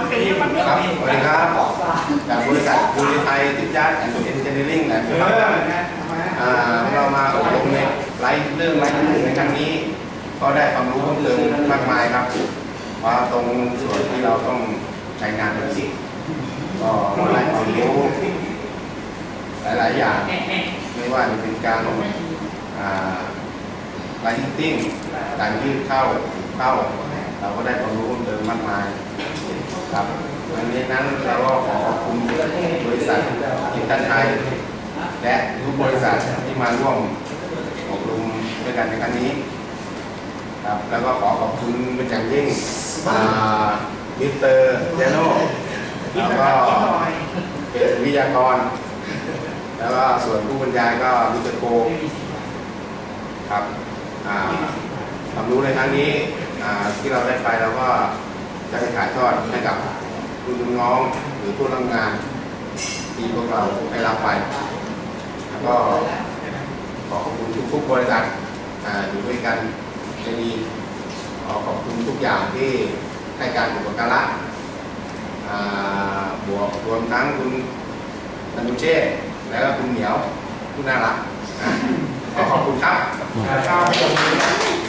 ครับสวัสดีครับจากบริษัทยูนิไทยทิพยัดแอนด์เอนจิเนียริ่งแหละครับเรามาอบรมในไลฟ์เรื่องไลฟ์ในครั้งนี้ ก็ได้ความรู้เพิ่มเติมมากมายครับ ว่าตรงส่วนที่เราต้องใช้งานเป็นสิ่งก็ได้ความรู้หลายๆอย่าง ไม่ว่าจะเป็นการไลท์ติ้งการยืดเข้าเข้า เราก็ได้ความรู้เพิ่มเติมมากมายครับวันนี้นั้นเราก็ขอขอบคุณบริษัทอินเตอร์ไทย และทุกบริษัทที่มาร่วมอบรมด้วยกันในครั้งนี้ครับแล้วก็ขอขอบคุณเป็นอย่างยิ่งมิสเตอร์เจโน่แล้วก็เป็นวิทยากร แล้วก็ส่วนผู้บรรยายก็มิสเตอร์โกครับความรู้ในครั้งนี้ ที่เราได้ไปเราก็จะไปถ่ายทอดให้กับคุณน้องหรือผู้รับงานทีพวกเราได้รับไป แล้วก็ขอขอบคุณทุกๆบริษัทอ่าอยู่ด้วยกันในดีขอขอบคุณทุกอย่างที่ให้การอุปการะบวกรวมทั้งคุณนันุเช่แล้วก็คุณเหมียวผู้น่ารักขอขอบคุณครับครับ